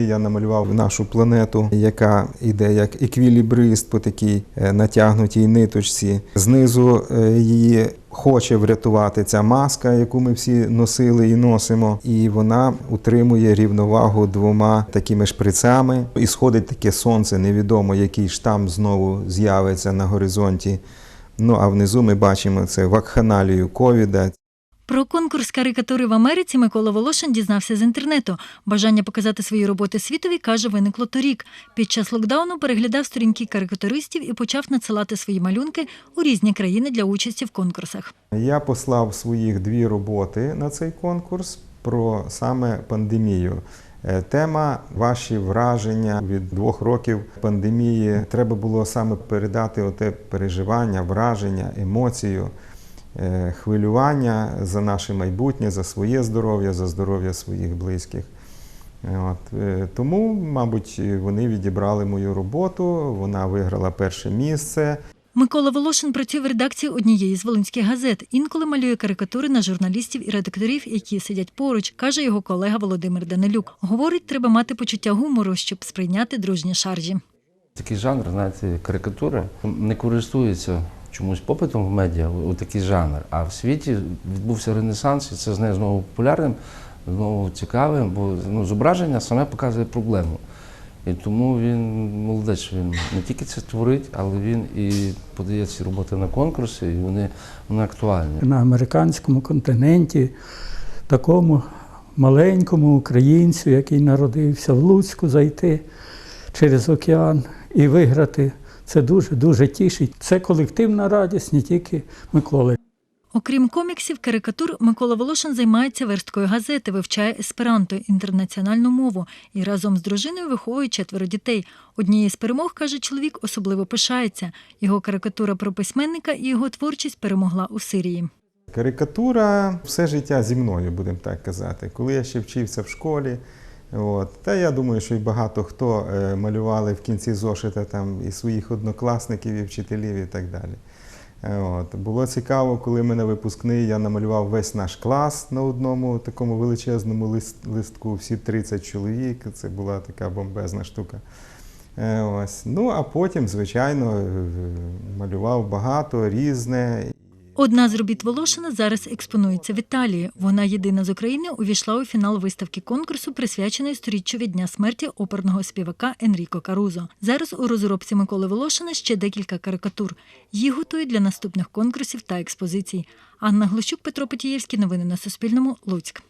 Я намалював нашу планету, яка йде як еквілібрист по такій е, натягнутій ниточці. Знизу е, її хоче врятувати ця маска, яку ми всі носили і носимо. І вона утримує рівновагу двома такими шприцями. І сходить таке сонце, невідомо, який штам знову з'явиться на горизонті. Ну а внизу ми бачимо це вакханалію ковіда. Про конкурс карикатури в Америці Микола Волошин дізнався з інтернету. Бажання показати свої роботи світові, каже, виникло торік. Під час локдауну переглядав сторінки карикатуристів і почав надсилати свої малюнки у різні країни для участі в конкурсах. Я послав своїх дві роботи на цей конкурс про саме пандемію. Е, Тема ваші враження від двох років пандемії. Треба було саме передати оте переживання, враження, емоцію, хвилювання за наше майбутнє, за своє здоров'я, за здоров'я своїх близьких. Е, От, е, тому, мабуть, вони відібрали мою роботу, вона виграла перше місце. Микола Волошин працює в редакції однієї з волинських газет. Інколи малює карикатури на журналістів і редакторів, які сидять поруч, каже його колега Володимир Данилюк. Говорить, треба мати почуття гумору, щоб сприйняти дружні шаржі. Такий жанр, знаєте, карикатури не користується чомусь попитом в медіа у такий жанр. А в світі відбувся ренесанс, і це з нею знову популярним, знову цікавим, бо ну, зображення саме показує проблему. І тому він молодець, він не тільки це творить, але він і подає ці роботи на конкурси, і вони, вони актуальні. на американському континенті, такому маленькому українцю, який народився в Луцьку, зайти через океан і виграти. Це дуже дуже тішить. Це колективна радість не тільки Миколи. Окрім коміксів, карикатур, Микола Волошин займається версткою газети, вивчає есперанто, інтернаціональну мову і разом з дружиною виховує четверо дітей. Однією з перемог, каже чоловік, особливо пишається. Його карикатура про письменника і його творчість перемогла у Сирії. Карикатура все життя зі мною, будемо так казати. Коли я ще вчився в школі, от, та я думаю, що і багато хто е, малювали в кінці зошита там і своїх однокласників, і вчителів, і так далі. От. Було цікаво, коли ми на випускний я намалював весь наш клас на одному такому величезному лист- листку, всі 30 чоловік. Це була така бомбезна штука. Е, Ось. Ну, а потім, звичайно, е, малював багато, різне. Одна з робіт Волошина зараз експонується в Італії. Вона єдина з України увійшла у фінал виставки конкурсу, присвяченої сторіччю від дня смерті оперного співака Енріко Карузо. Зараз у розробці Миколи Волошина ще декілька карикатур. Їх готують для наступних конкурсів та експозицій. Анна Глущук, Петро Потієвський. Новини на Суспільному. Луцьк.